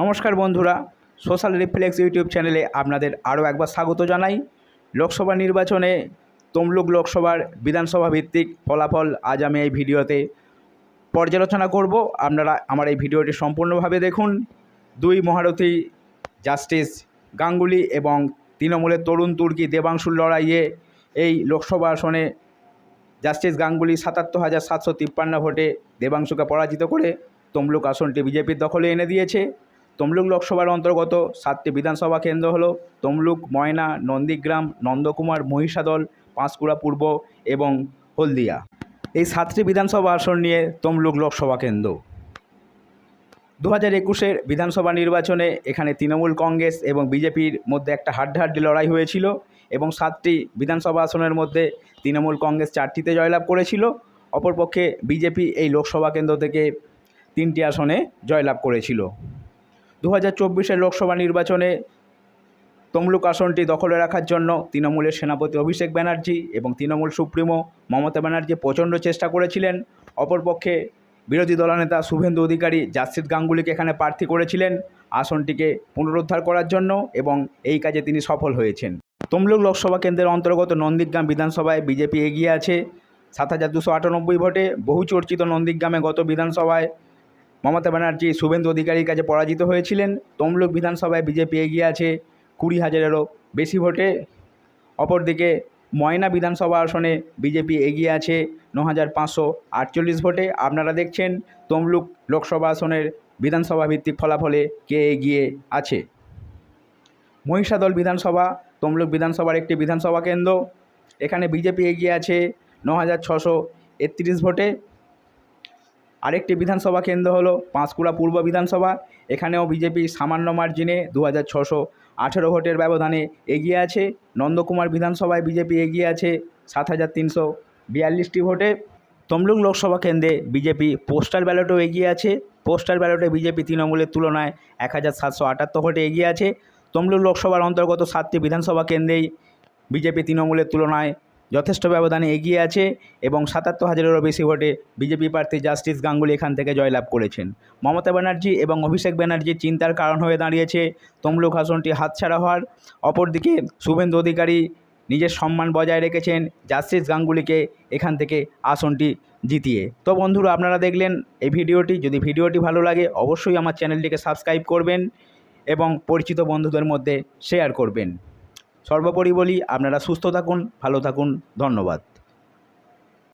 নমস্কার বন্ধুরা, social reflex YouTube চ্যানেলে আপনাদের আরও একবার স্বাগত জানাই। লোকসভা নির্বাচনে তমলুক লোকসভার বিধানসভা ভিত্তিক ফলাফল আজ আমি এই ভিডিওতে পর্যালোচনা করব। আপনারা আমার এই ভিডিওটি সম্পূর্ণভাবে দেখুন। দুই মহারথী জাস্টিস গাঙ্গুলি এবং তৃণমূলের তরুণ তুর্কি দেবাংশুর লড়াইয়ে এই লোকসভা আসনে জাস্টিস গাঙ্গুলি সাতাত্তর হাজার সাতশো তিপ্পান্ন ভোটে দেবাংশুকে পরাজিত করে তমলুক আসনটি বিজেপির দখলে এনে দিয়েছে। তমলুক লোকসভার অন্তর্গত সাতটি বিধানসভা কেন্দ্র হলো তমলুক, ময়না, নন্দীগ্রাম, নন্দকুমার, মহিষাদল, পাঁশকুড়া পূর্ব এবং হলদিয়া। এই সাতটি বিধানসভা আসন নিয়ে তমলুক লোকসভা কেন্দ্র। দু হাজার একুশের বিধানসভা নির্বাচনে এখানে তৃণমূল কংগ্রেস এবং বিজেপির মধ্যে একটা হাড্ডাহাড্ডি লড়াই হয়েছিল এবং সাতটি বিধানসভা আসনের মধ্যে তৃণমূল কংগ্রেস চারটিতে জয়লাভ করেছিল। অপরপক্ষে বিজেপি এই লোকসভা কেন্দ্র থেকে তিনটি আসনে জয়লাভ করেছিল। দু হাজার লোকসভা নির্বাচনে তমলুক আসনটি দখলে রাখার জন্য তৃণমূলের সেনাপতি অভিষেক ব্যানার্জি এবং তৃণমূল সুপ্রিমো মমতা ব্যানার্জি প্রচণ্ড চেষ্টা করেছিলেন। অপরপক্ষে বিরোধী দলনেতা শুভেন্দু অধিকারী জাসিদ গাঙ্গুলিকে এখানে প্রার্থী করেছিলেন আসনটিকে পুনরুদ্ধার করার জন্য এবং এই কাজে তিনি সফল হয়েছেন। তমলুক লোকসভা কেন্দ্রের অন্তর্গত নন্দীগ্রাম বিধানসভায় বিজেপি এগিয়ে আছে। সাত হাজার দুশো আটানব্বই ভোটে বহু চর্চিত নন্দীগ্রামে গত বিধানসভায় মমতা ব্যানার্জি শুভেন্দু অধিকারীর কাছে পরাজিত হয়েছিলেন। তমলুক বিধানসভায় বিজেপি এগিয়ে আছে কুড়ি হাজারেরও বেশি ভোটে। অপরদিকে ময়না বিধানসভা আসনে বিজেপি এগিয়ে আছে ন হাজার পাঁচশো আটচল্লিশ ভোটে। আপনারা দেখছেন তমলুক লোকসভা আসনের বিধানসভা ভিত্তিক ফলাফলে কে এগিয়ে আছে। মহিষাদল বিধানসভা, তমলুক বিধানসভার একটি বিধানসভা কেন্দ্র। এখানে বিজেপি এগিয়ে আছে ন হাজার ছশো একত্রিশ ভোটে। আরেকটি বিধানসভা কেন্দ্র হলো পাঁশকুড়া পূর্ব বিধানসভা। এখানেও বিজেপি সামান্য মার্জিনে দু হাজার ছশো আঠেরো ভোটের ব্যবধানে এগিয়ে আছে। নন্দকুমার বিধানসভায় বিজেপি এগিয়ে আছে সাত হাজার তিনশো বিয়াল্লিশটি ভোটে। তমলুক লোকসভা কেন্দ্রে বিজেপি পোস্টাল ব্যালটেও এগিয়ে আছে। পোস্টাল ব্যালটে বিজেপি তৃণমূলের তুলনায় এক হাজার সাতশো আটাত্তর ভোটে এগিয়ে আছে। তমলুক লোকসভার অন্তর্গত সাতটি বিধানসভা কেন্দ্রেই বিজেপি তৃণমূলের তুলনায় যথেষ্ট ব্যবধানে এগিয়ে আছে এবং সাতাত্তর হাজারেরও বেশি ভোটে বিজেপি প্রার্থী জাস্টিস গাঙ্গুলি এখান থেকে জয়লাভ করেছেন। মমতা ব্যানার্জি এবং অভিষেক ব্যানার্জির চিন্তার কারণ হয়ে দাঁড়িয়েছে। তমলুক আসনটি হাতছাড়া হওয়ার। অপরদিকে শুভেন্দু অধিকারী নিজের সম্মান বজায় রেখেছেন জাস্টিস গাঙ্গুলিকে এখান থেকে আসনটি জিতিয়ে। তো বন্ধুরা, আপনারা দেখলেন এই ভিডিওটি। যদি ভিডিওটি ভালো লাগে, অবশ্যই আমার চ্যানেলটিকে সাবস্ক্রাইব করবেন এবং পরিচিত বন্ধুদের মধ্যে শেয়ার করবেন। সর্বোপরি বলি আপনারা সুস্থ থাকুন ভালো থাকুন ধন্যবাদ।